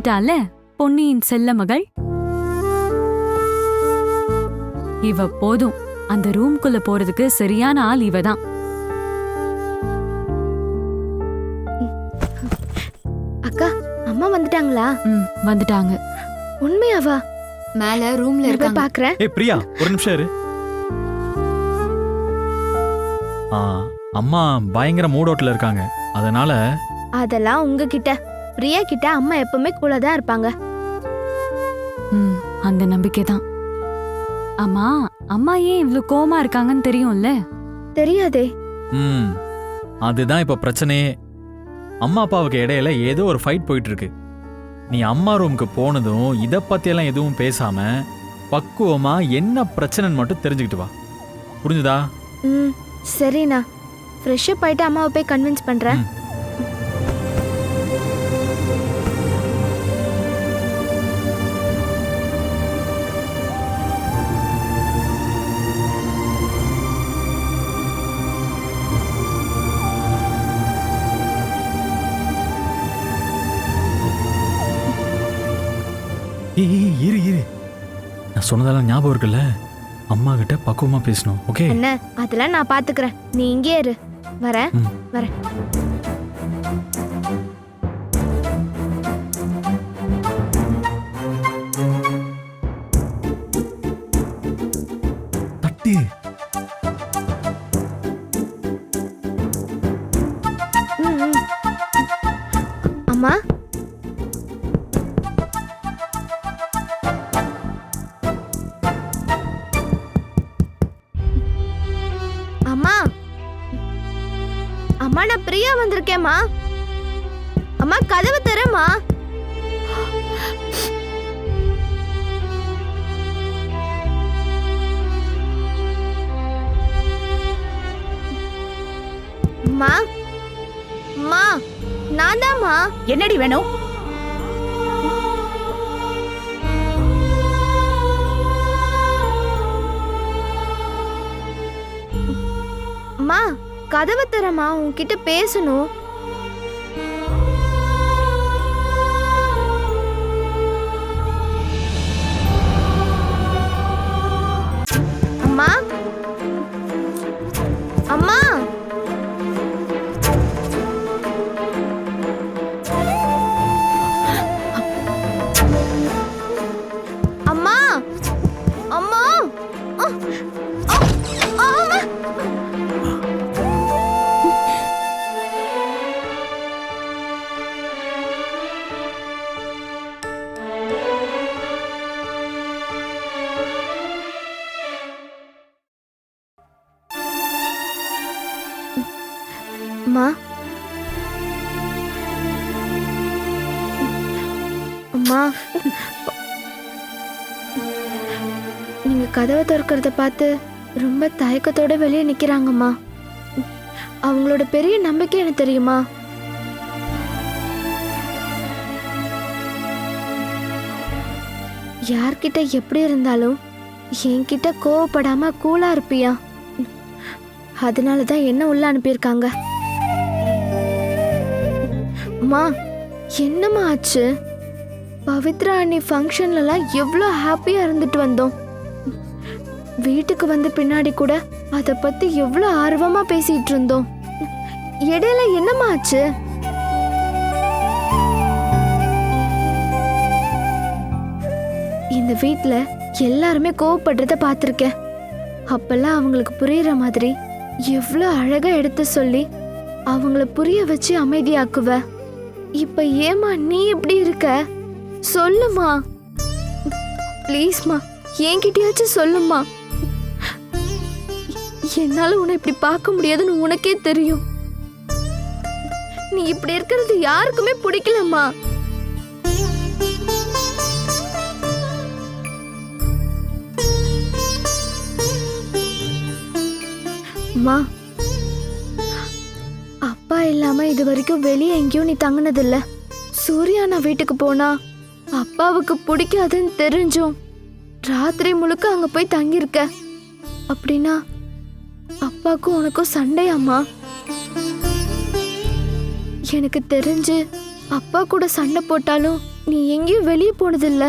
வந்துட்டால? பொன்னியின் செல்ல மகள்? இவ போதும். அந்த ரூம்குள்ள போறதுக்கு சரியான ஆள் இவ தான் அக்கா அம்மா வந்துட்டாங்களா? ம் வந்துட்டாங்க. உண்மையாவா? மேல ரூம்ல இருக்காங்க. பாக்குறேன். ஏய் பிரியா ஒரு நிமிஷம் இரு. ஆ, அம்மா பயங்கர மூடோட்டில் இருக்காங்க. அதனால அதெல்லாம் உங்ககிட்ட. பிரியா கிட்ட அம்மா எப்பவுமே கூட தான் இருப்பாங்க. ம் அந்த நம்பிக்கை தான். அம்மா அம்மா ஏன் இவ்ளோ கோவமா இருக்காங்கன்னு தெரியும்ல? தெரியாதே. ம் அதுதான் இப்போ பிரச்சனையே. அம்மா அப்பாவுக்கு இடையில ஏதோ ஒரு ஃபைட் போயிட்டு இருக்கு நீ அம்மா ரூமுக்கு போனதும் இதை பத்தியெல்லாம் எதுவும் பேசாம பக்குவமா என்ன பிரச்சனைன்னு மட்டும் தெரிஞ்சுக்கிட்டு வா. புரிஞ்சுதா? ம் சரிண்ணா. ஃப்ரெஷ்ஷப் ஆயிட்டு அம்மாவை போய் கன்வின்ஸ் பண்றேன். ம். ஏய் இரு இரு நான் சொன்னதெல்லாம் ஞாபகம் இருக்குல்ல? அம்மா கிட்ட பக்குவமா பேசணும் ஓகே என்ன? அதெல்லாம் நான் பாத்துக்கிறேன். நீ இங்கே இரு. வரேன். வரேன். அம்மா நான் பிரியா வந்திருக்கேம்மா. அம்மா கதவு தரமா அம்மா அம்மா நான் தான்மா என்னடி வேணும்? அம்மா கதவை திறமா உன்கிட்ட பேசணும். அம்மா நீங்க கதவை திறக்கிறத பார்த்து ரொம்ப தயக்கத்தோட வெளியே நிக்கிறாங்கம்மா. அவங்களோட பெரிய நம்பிக்கை எனக்கு தெரியுமா? யார்கிட்ட எப்படி இருந்தாலும் என்கிட்ட கோவப்படாம கூலா இருப்பியா? அதனால தான் என்ன உள்ள அனுப்பியிருக்காங்க? அம்மா என்னம்மா ஆச்சு? பவித்ரா அண்ணி ஃபங்க்ஷன்லலாம் எவ்வளோ ஹாப்பியாக இருந்துட்டு வந்தோம். வீட்டுக்கு வந்த பின்னாடி கூட அதை பற்றி எவ்வளோ ஆர்வமாக பேசிகிட்டு இருந்தோம். இடையில என்னம்மா ஆச்சு? இந்த வீட்டில் எல்லாருமே கோவப்படுறத பார்த்துருக்கேன் அப்பெல்லாம் அவங்களுக்கு புரியுற மாதிரி எவ்வளோ அழகாக எடுத்து சொல்லி அவங்கள புரிய வச்சு அமைதியாக்குவ. இப்போ ஏமா நீ இப்படி இருக்க? சொல்லுமா. ப்ளீஸ்மா என்கிட்டயாச்சும் சொல்லுமா. என்னால உன்னை இப்படி பார்க்க முடியாதுன்னு உனக்கே தெரியும். நீ இப்படி இருக்கிறது யாருக்குமே பிடிக்கலம்மா. அம்மா அப்பா இல்லாம இது வரைக்கும் வெளியே எங்கேயும் நீ தங்கினதில்ல. சூர்யா நான் வீட்டுக்கு போனா அப்பாவுக்கு பிடிக்காதுன்னு தெரிஞ்சும் ராத்திரி முழுக்க அங்க போய் தங்கியிருக்க. அப்படின்னா அப்பாக்கும் உனக்கும் சண்டையாம்மா. எனக்கு தெரிஞ்சு அப்பா கூட சண்டை போட்டாலும் நீ எங்கேயும் வெளியே போனதில்ல.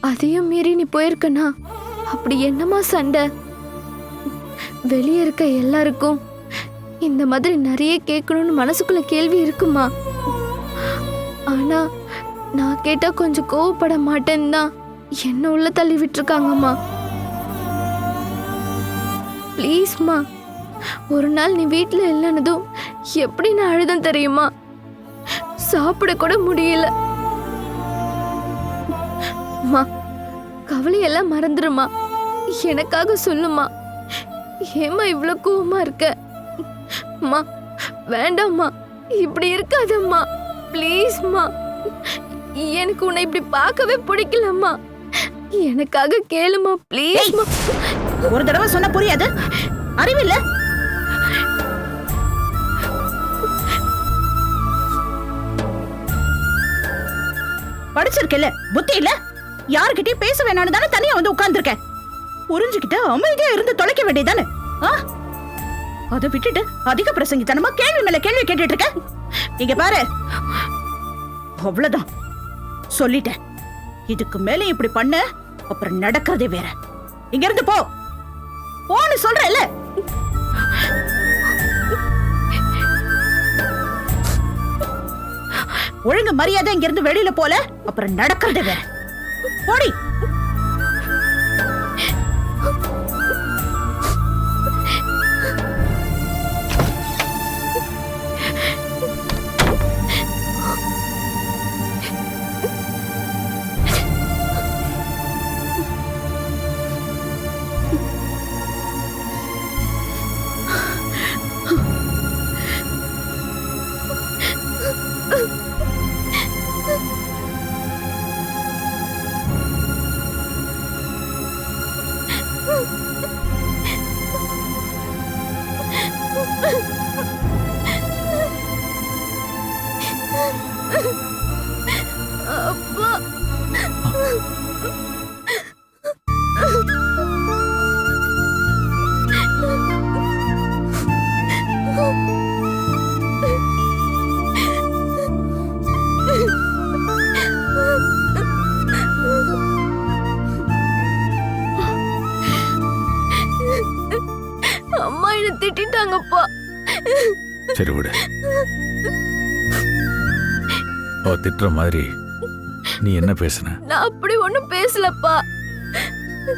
அதையும் மீறி நீ போயிருக்கனா? அப்படி என்னம்மா சண்டை? வெளியே இருக்க எல்லாருக்கும் இந்த மாதிரி நிறைய கேட்கணும்னு மனசுக்குள்ள கேள்வி இருக்குமா? ஆனா நான் கேட்டா கொஞ்சம் கோவப்பட மாட்டேன்னு தான் என்ன உள்ள தள்ளி விட்டுருக்காங்கம்மா. ப்ளீஸ்மா ஒரு நாள் நீ வீட்டில் இல்லைன்னதும் எப்படி நான் அழுதம் தெரியுமா? சாப்பிட கூட முடியல. அம்மா கவலையெல்லாம் மறந்துடுமா எனக்காக சொல்லுமா. ஏம்மா இவ்வளோ கோவமா இருக்க? அம்மா வேண்டாம்மா இப்படி இருக்காதம்மா. ப்ளீஸ்மா எனக்கு உன்னை இப்படி பார்க்கவே பிடிக்கலம்மா. எனக்காக கேளுமா ப்ளீஸ்மா ஒரு தடவை சொன்னா புரியாது. அறிவில்ல படிச்சிருக்கல புத்தி இல்ல. யாருக்கிட்டயும் பேச வேணாம்னு தானே தனியா வந்து உட்கார்ந்துருக்க புரிஞ்சுக்கிட்டு அமைதியா இருந்து தொலைக்க வேண்டியதானே அதை விட்டுட்டு அதிக பிரசங்கித்தனமா கேள்வி மேல கேள்வி கேட்டுட்டு இருக்க? இங்க பாரு. அவ்வளவுதான். சொல்லிட்டேன். இதுக்கு மேல இப்படி பண்ண அப்புறம் நடக்கிறதே வேற. இங்க இருந்து போ. போன்னு சொல்றேன்ல ஒழுங்கு மரியாதை இங்க இருந்து வெளியில போல அப்புறம் நடக்கிறதே வேற. போடி. சரி விடு. அவ திட்டுற மாதிரி நீ என்ன பேசுன? நான் அப்படி ஒண்ணும் பேசலப்பா.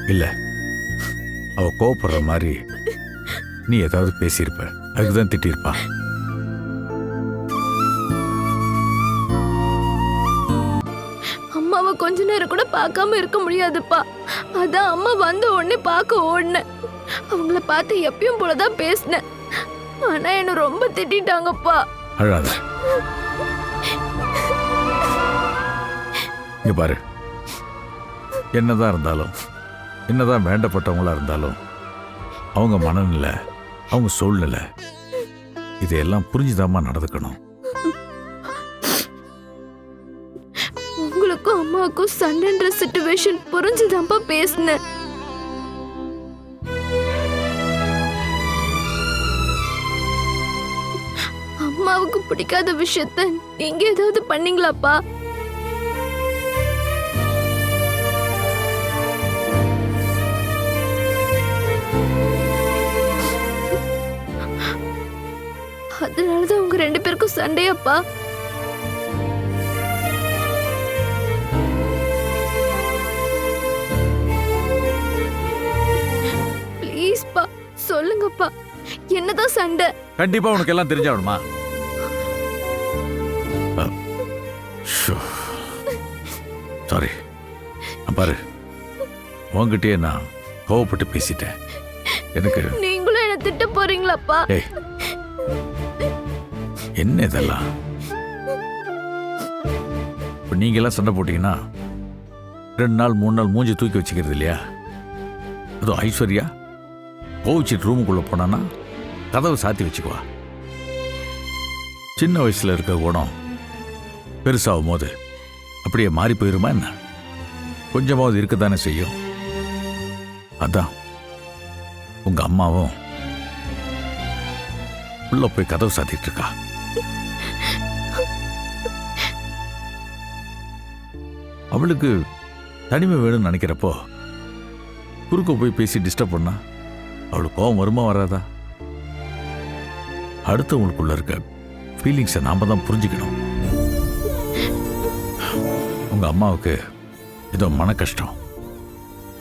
இல்ல. அவ கோவப்படுற மாதிரி நீ ஏதாவது பேசியிருப்ப. அதுக்குதான் திட்டியிருப்பா. அம்மாவை கொஞ்ச நேரம் கூட பார்க்காம இருக்க முடியாதுப்பா. அதான் அம்மா வந்த உடனே பார்க்க ஓடினேன். அவங்கள பார்த்து எப்பயும் போலதான் பேசினேன். ஆனா என்ன ரொம்ப திட்டிட்டாங்கப்பா. அழாத. இங்க பாரு. என்னதான் இருந்தாலும் என்னதான் வேண்டப்பட்டவங்களா இருந்தாலும் அவங்க மனநிலை அவங்க சூழ்நிலை இதையெல்லாம் புரிஞ்சுதாம்மா நடந்துக்கணும். உங்களுக்கும் அம்மாவுக்கும் சண்டைன்ற சுச்சுவேஷன் புரிஞ்சுதான்ப்பா பேசினேன். அம்மாவுக்கு பிடிக்காத விஷயத்த நீங்க ஏதாவது பண்ணீங்களாப்பா? அதனாலதான் உங்க ரெண்டு பேருக்கும் சண்டையாப்பா? ப்ளீஸ்ப்பா சொல்லுங்கப்பா. என்னதான் சண்டை? கண்டிப்பா உனக்கு எல்லாம் தெரிஞ்சாகணுமா? சாரி பாரு. உன்கிட்டயே நான் கோவப்பட்டு பேசிட்டேன். எனக்கு நீங்களும் என்ன திட்ட போறீங்களாப்பா? ஏய். என்ன இதெல்லாம்? இப்போ நீங்கெல்லாம் சண்டை போட்டீங்கன்னா ரெண்டு நாள் மூணு நாள் மூஞ்சி தூக்கி வச்சுக்கிறது இல்லையா? அதுவும் ஐஸ்வர்யா கோவிச்சிட்டு ரூமுக்குள்ளே போனான்னா கதவை சாத்தி வச்சுக்குவா. சின்ன வயசில் இருக்க குணம் பெருசாகும் போது அப்படியே மாறி போயிருமா என்ன? கொஞ்சமாவது இருக்கத்தானே செய்யும். அதான். உங்க அம்மாவும் உள்ள போய் கதவு சாத்திட்டு இருக்கா. அவளுக்கு தனிமை வேணும்னு நினைக்கிறப்போ குறுக்க போய் பேசி டிஸ்டர்ப் பண்ணா அவளுக்கு கோவம் வருமா வராதா? அடுத்தவங்களுக்குள்ள இருக்க ஃபீலிங்ஸை நாம தான் புரிஞ்சுக்கணும். உங்க அம்மாவுக்கு ஏதோ மன கஷ்டம்.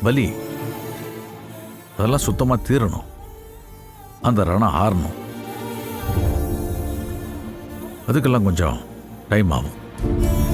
வலி. அதெல்லாம் சுத்தமா தீரணும். அந்த ரணம் ஆறணும். அதுக்கெல்லாம் கொஞ்சம் டைம் ஆகும்.